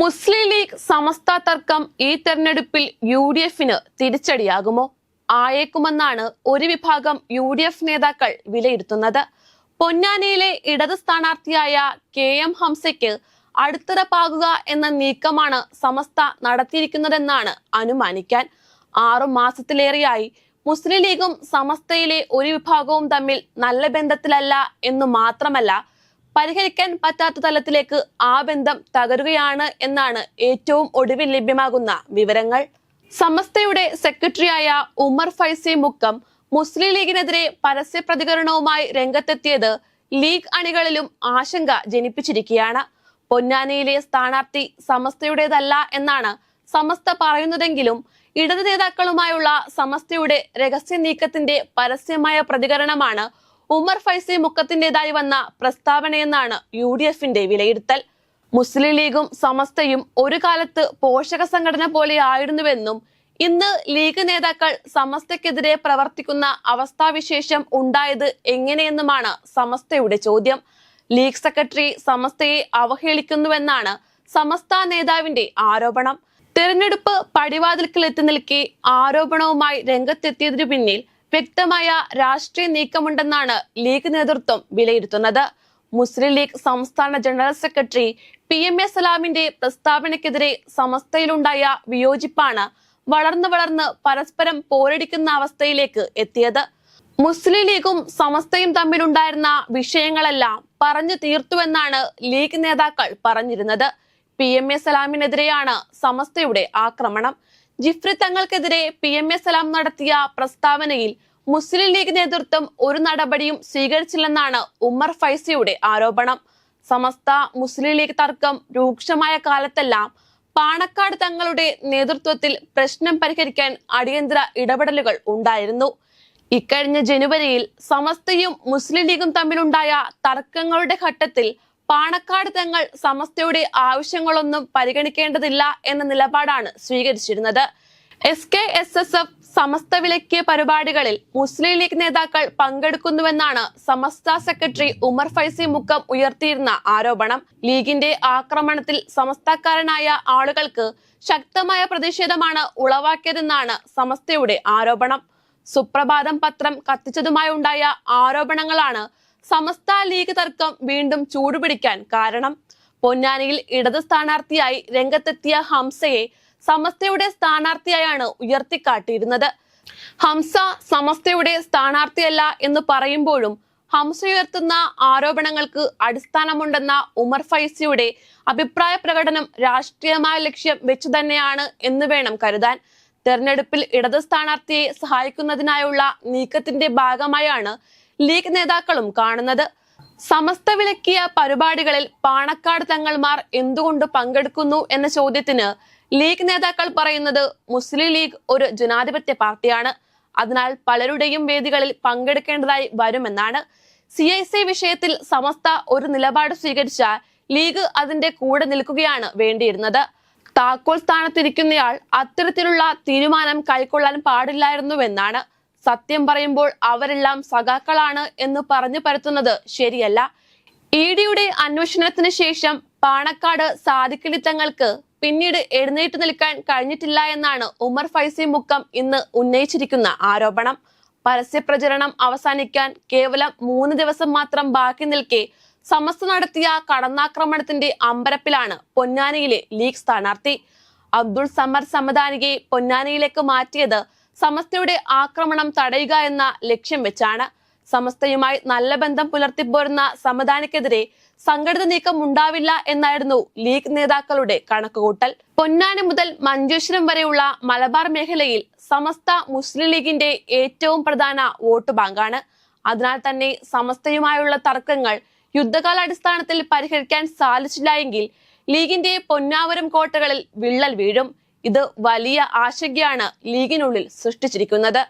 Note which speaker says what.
Speaker 1: മുസ്ലിം league സമസ്ത തർക്കം ഈ തെരഞ്ഞെടുപ്പിൽ യു ഡി എഫിന് തിരിച്ചടിയാകുമോ? ആയേക്കുമെന്നാണ് ഒരു വിഭാഗം യു ഡി എഫ് നേതാക്കൾ വിലയിരുത്തുന്നത്. പൊന്നാനിയിലെ ഇടത് സ്ഥാനാർത്ഥിയായ കെ എം ഹംസയ്ക്ക് പാകുക എന്ന നീക്കമാണ് സമസ്ത നടത്തിയിരിക്കുന്നതെന്നാണ് അനുമാനിക്കാൻ. ആറു മാസത്തിലേറെയായി മുസ്ലിം ലീഗും സമസ്തയിലെ ഒരു വിഭാഗവും തമ്മിൽ നല്ല ബന്ധത്തിലല്ല എന്നു മാത്രമല്ല പരിഹരിക്കാൻ പറ്റാത്ത തലത്തിലേക്ക് ആ ബന്ധം തകരുകയാണ് എന്നാണ് ഏറ്റവും ഒടുവിൽ ലഭ്യമാകുന്ന വിവരങ്ങൾ. സമസ്തയുടെ സെക്രട്ടറിയായ ഉമർ ഫൈസി മുക്കം മുസ്ലിം ലീഗിനെതിരെ പരസ്യ പ്രതികരണവുമായി രംഗത്തെത്തിയത് ലീഗ് അണികളിലും ആശങ്ക ജനിപ്പിച്ചിരിക്കുകയാണ്. പൊന്നാനിയിലെ സ്ഥാനാർത്ഥി സമസ്തയുടേതല്ല എന്നാണ് സമസ്ത പറയുന്നതെങ്കിലും ഇടത് നേതാക്കളുമായുള്ള സമസ്തയുടെ രഹസ്യ നീക്കത്തിന്റെ പരസ്യമായ പ്രതികരണമാണ് ഉമർ ഫൈസി മുക്കത്തിന്റേതായി വന്ന പ്രസ്താവനയെന്നാണ് യു ഡി എഫിന്റെ വിലയിരുത്തൽ. മുസ്ലിം ലീഗും സമസ്തയും ഒരു കാലത്ത് പോഷക സംഘടന പോലെ ആയിരുന്നുവെന്നും ഇന്ന് ലീഗ് നേതാക്കൾ സമസ്തക്കെതിരെ പ്രവർത്തിക്കുന്ന അവസ്ഥാവിശേഷം ഉണ്ടായത് എങ്ങനെയെന്നുമാണ് സമസ്തയുടെ ചോദ്യം. ലീഗ് സെക്രട്ടറി സമസ്തയെ അവഹേളിക്കുന്നുവെന്നാണ് സമസ്ത നേതാവിന്റെ ആരോപണം. തെരഞ്ഞെടുപ്പ് പടിവാതിൽക്കൽ എത്തി നിൽക്കെ ആരോപണവുമായി രംഗത്തെത്തിയതിനു പിന്നിൽ വ്യക്തമായ രാഷ്ട്രീയ നീക്കമുണ്ടെന്നാണ് ലീഗ് നേതൃത്വം വിലയിരുത്തുന്നത്. മുസ്ലിം ലീഗ് സംസ്ഥാന general secretary P M A സലാമിന്റെ പ്രസ്താവനയ്ക്കെതിരെ സമസ്തയിലുണ്ടായ വിയോജിപ്പാണ് വളർന്നു വളർന്ന് പരസ്പരം പോരടിക്കുന്ന അവസ്ഥയിലേക്ക് എത്തിയത്. മുസ്ലിം ലീഗും സമസ്തയും തമ്മിലുണ്ടായിരുന്ന വിഷയങ്ങളെല്ലാം പറഞ്ഞു തീർത്തുവെന്നാണ് ലീഗ് നേതാക്കൾ പറഞ്ഞിരുന്നത്. പി എം എ സലാമിനെതിരെയാണ് സമസ്തയുടെ ആക്രമണം. ജിഫ്രി തങ്ങൾക്കെതിരെ പി എം എ സലാം നടത്തിയ പ്രസ്താവനയിൽ മുസ്ലിം ലീഗ് നേതൃത്വം ഒരു നടപടിയും സ്വീകരിച്ചില്ലെന്നാണ് ഉമ്മർ ഫൈസിയുടെ ആരോപണം. സമസ്ത മുസ്ലിം ലീഗ് തർക്കം രൂക്ഷമായ കാലത്തെല്ലാം പാണക്കാട് തങ്ങളുടെ നേതൃത്വത്തിൽ പ്രശ്നം പരിഹരിക്കാൻ അടിയന്തര ഇടപെടലുകൾ ഉണ്ടായിരുന്നു. ഇക്കഴിഞ്ഞ ജനുവരിയിൽ സമസ്തയും മുസ്ലിം ലീഗും തമ്മിലുണ്ടായ തർക്കങ്ങളുടെ ഘട്ടത്തിൽ പാണക്കാട് തങ്ങൾ സമസ്തയുടെ ആവശ്യങ്ങളൊന്നും പരിഗണിക്കേണ്ടതില്ല എന്ന നിലപാടാണ് സ്വീകരിച്ചിരുന്നത്. S K S S F Samastha വിലക്കിയ പരിപാടികളിൽ മുസ്ലിം ലീഗ് നേതാക്കൾ പങ്കെടുക്കുന്നുവെന്നാണ് സമസ്ത സെക്രട്ടറി ഉമർ ഫൈസി മുക്കം ഉയർത്തിയിരുന്ന ആരോപണം. ലീഗിന്റെ ആക്രമണത്തിൽ സമസ്തക്കാരനായ ആളുകൾക്ക് ശക്തമായ പ്രതിഷേധമാണ് ഉളവാക്കിയതെന്നാണ് സമസ്തയുടെ ആരോപണം. സുപ്രഭാതം പത്രം കത്തിച്ചതുമായുണ്ടായ ആരോപണങ്ങളാണ് സമസ്ത ലീഗ് തർക്കം വീണ്ടും ചൂടുപിടിക്കാൻ കാരണം പൊന്നാനിയിൽ ഇടത് സ്ഥാനാർത്ഥിയായി രംഗത്തെത്തിയ ഹംസയെ സമസ്തയുടെ സ്ഥാനാർത്ഥിയായാണ് ഉയർത്തിക്കാട്ടിയിരുന്നത്. ഹംസ സമസ്തയുടെ സ്ഥാനാർത്ഥിയല്ല എന്ന് പറയുമ്പോഴും ഹംസ ഉയർത്തുന്ന ആരോപണങ്ങൾക്ക് അടിസ്ഥാനമുണ്ടെന്ന ഉമർ ഫൈസിയുടെ അഭിപ്രായ പ്രകടനം രാഷ്ട്രീയമായ ലക്ഷ്യം വെച്ചു തന്നെയാണ് എന്ന് വേണം കരുതാൻ. തെരഞ്ഞെടുപ്പിൽ ഇടത് സ്ഥാനാർത്ഥിയെ സഹായിക്കുന്നതിനായുള്ള നീക്കത്തിന്റെ ഭാഗമായാണ് ലീഗ് നേതാക്കളും കാണുന്നത്. സമസ്ത വിലക്കിയ പരിപാടികളിൽ പാണക്കാട് തങ്ങൾമാർ എന്തുകൊണ്ട് പങ്കെടുക്കുന്നു എന്ന ചോദ്യത്തിന് ലീഗ് നേതാക്കൾ പറയുന്നത് മുസ്ലിം ലീഗ് ഒരു ജനാധിപത്യ പാർട്ടിയാണ്. അതിനാൽ പലരുടെയും വേദികളിൽ പങ്കെടുക്കേണ്ടതായി വരുമെന്നാണ്. സി ഐ സി വിഷയത്തിൽ സമസ്ത ഒരു നിലപാട് സ്വീകരിച്ച ലീഗ് അതിന്റെ കൂടെ നിൽക്കുകയാണ് വേണ്ടിയിരുന്നത്. താക്കോൽ സ്ഥാനത്തിരിക്കുന്നയാൾ അത്തരത്തിലുള്ള തീരുമാനം കൈക്കൊള്ളാൻ പാടില്ലായിരുന്നുവെന്നാണ്. സത്യം പറയുമ്പോൾ അവരെല്ലാം സഖാക്കളാണ് എന്ന് പറഞ്ഞു പരത്തുന്നത് ശരിയല്ല. ഇ ഡിയുടെ അന്വേഷണത്തിന് ശേഷം പാണക്കാട് സാദിഖലി തങ്ങൾക്ക് പിന്നീട് എഴുന്നേറ്റ് നിൽക്കാൻ കഴിഞ്ഞിട്ടില്ല എന്നാണ് ഉമർ ഫൈസി മുക്കം ഇന്ന് ഉന്നയിച്ചിരിക്കുന്ന ആരോപണം. പരസ്യപ്രചരണം അവസാനിക്കാൻ കേവലം മൂന്ന് ദിവസം മാത്രം ബാക്കി നിൽക്കെ സമസ്ത നടത്തിയ കടന്നാക്രമണത്തിന്റെ അമ്പരപ്പിലാണ് പൊന്നാനിയിലെ ലീഗ് സ്ഥാനാർത്ഥി. അബ്ദുൾ സമർ സമദാനിയെ പൊന്നാനിയിലേക്ക് മാറ്റിയത് സമസ്തയുടെ ആക്രമണം തടയുക എന്ന ലക്ഷ്യം വെച്ചാണ് സമസ്തയുമായി നല്ല ബന്ധം പുലർത്തിപ്പോരുന്ന സമദാനിക്കെതിരെ സംഘടിത നീക്കം ഉണ്ടാവില്ല എന്നായിരുന്നു ലീഗ് നേതാക്കളുടെ കണക്കുകൂട്ടൽ. പൊന്നാനി മുതൽ മഞ്ചേശ്വരം വരെയുള്ള മലബാർ മേഖലയിൽ സമസ്ത മുസ്ലിം ലീഗിന്റെ ഏറ്റവും പ്രധാന വോട്ട് ബാങ്കാണ്. അതിനാൽ തന്നെ സമസ്തയുമായുള്ള തർക്കങ്ങൾ യുദ്ധകാലാടിസ്ഥാനത്തിൽ പരിഹരിക്കാൻ സാധിച്ചില്ല എങ്കിൽ ലീഗിന്റെ പൊന്നാവരം കോട്ടകളിൽ വിള്ളൽ വീഴും. ഇത് വലിയ ആശങ്കയാണ് ലീഗിനുള്ളിൽ സൃഷ്ടിച്ചിരിക്കുന്നത്.